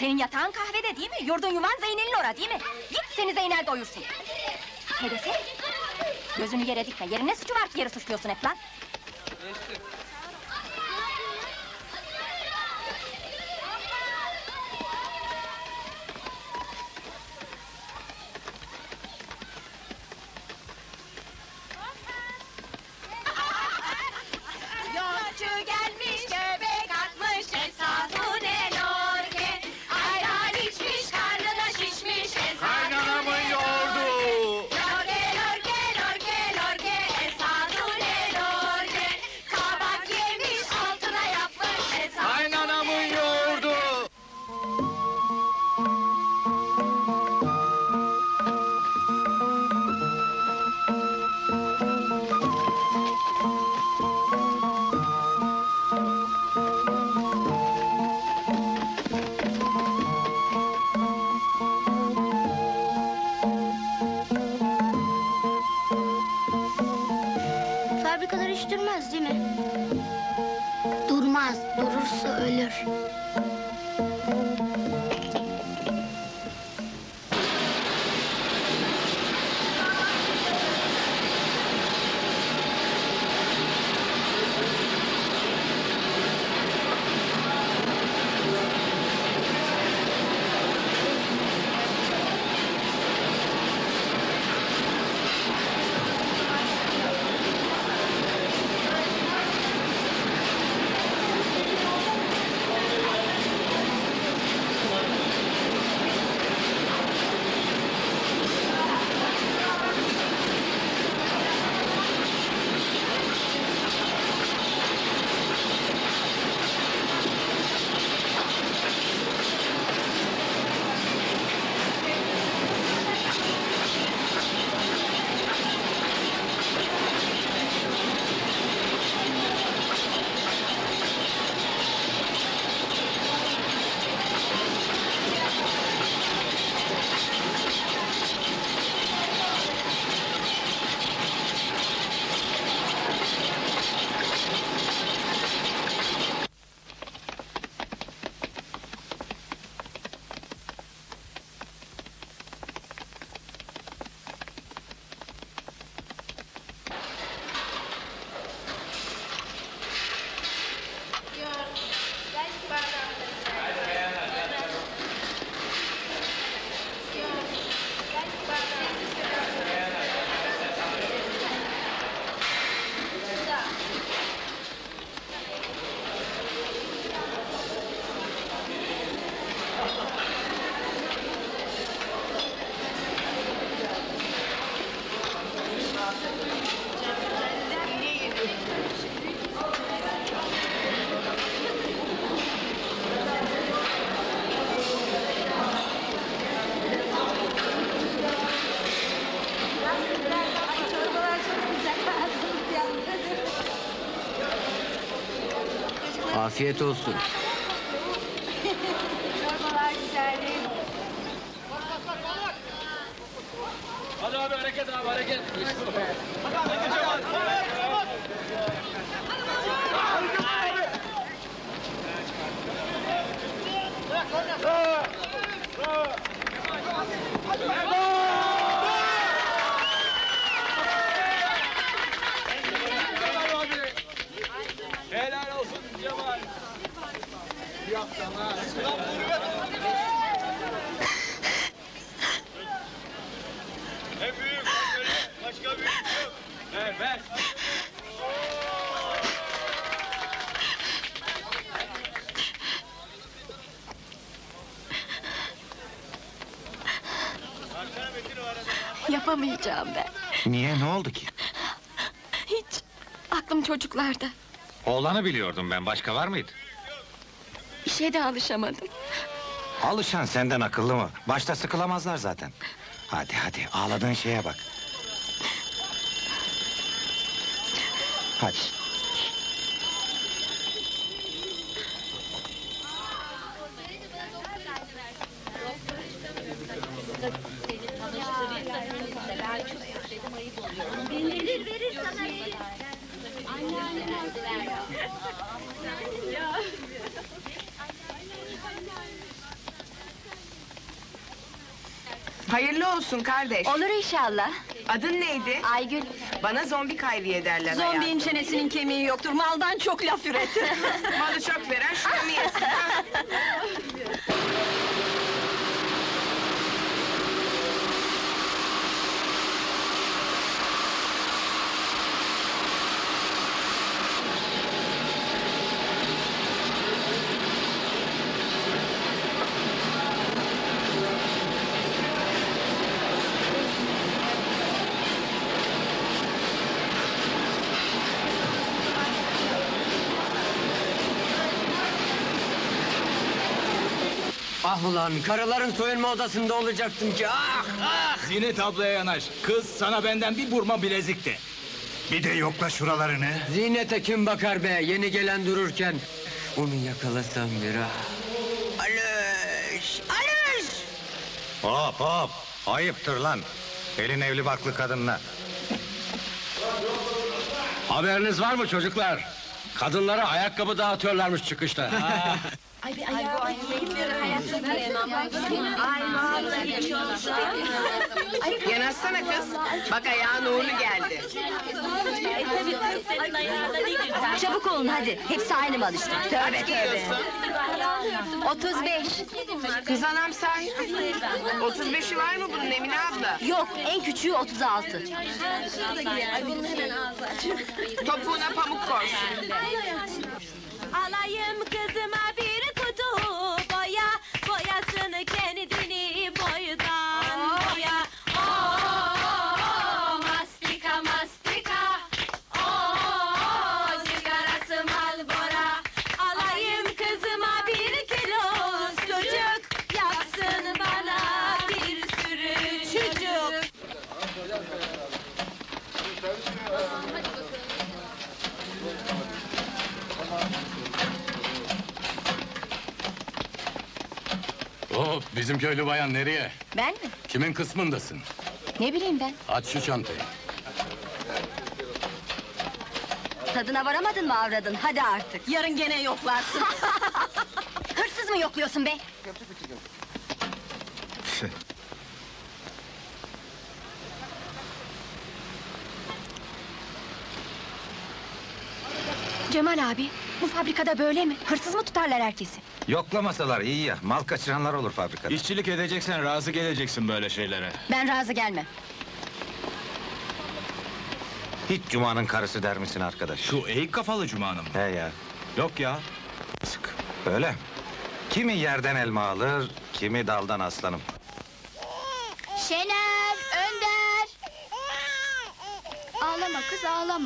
Senin yatağın kahvede değil mi? Yurdun yuvan Zeynel'in ora değil mi? Git seni Zeynel doyursun. Ne desene? Gözünü yere dikme. Yerin ne suçu var ki yeri suçluyorsun hep lan? Durmaz değil mi? Durmaz. Durursa ölür. Afiyet olsun. Çorbalar güzel değil mi? Hadi abi hareket abi hareket. Helal olsun Cemal. En büyük başka büyük yok. Ver ver. Yapamayacağım ben. Niye ne oldu ki? Hiç. Aklım çocuklarda. Oğlanı biliyordum ben. Başka var mıydı? İşe de alışamadım. Alışan senden akıllı mı? Başta sıkılamazlar zaten. Hadi hadi ağladığın şeye bak. Hadi. Verir verir sana verir. Hayırlı olsun kardeş. Olur inşallah. Adın neydi? Aygül. Bana zombi kayviye derler hayatım. Zombinin çenesinin kemiği yoktur. Maldan çok laf üretir. Malı çok veren şunu yesin. ha? Ah ulan karıların soyunma odasında olacaktım ki ah ah! Zinet ablaya yanaş. Kız sana benden bir burma bilezik de. Bir de yokla şuralarını. Ziynete kim bakar be yeni gelen dururken. Onu yakalasam bir ah. Alış! Alış! Hop hop. Ayıptır lan. Elin evli baklı kadınla. Haberiniz var mı çocuklar? Kadınlara ayakkabı dağıtıyorlarmış çıkışta. Yanaşsana kız. Bak ayağın uğurlu geldi. Çabuk olun hadi. Hepsi aynı mal işte. Tövbe tövbe. 35. Kız anam say. 35'i var mı bunun Emine abla? Yok en küçüğü 36. Topuğuna pamuk koysun. Alayım kızıma Hop bizim köylü bayan nereye? Ben mi? Kimin kısmındasın? Ne bileyim ben. Aç şu çantayı. Tadına varamadın mı avradın? Hadi artık. Yarın gene yoklarsın. Hırsız mı yokluyorsun be? Cemal abi, bu fabrikada böyle mi? Hırsız mı tutarlar herkesi? Yoklamasalar iyi ya. Mal kaçıranlar olur fabrikada. İşçilik edeceksen razı geleceksin böyle şeylere. Ben razı gelmem. Hiç Cuma'nın karısı der misin arkadaş? Şu eğik kafalı Cuma'nın mı? He ya. Yok ya. Sık. Öyle. Kimi yerden elma alır, kimi daldan aslanım. Şener, Önder. Ağlama kız ağlama.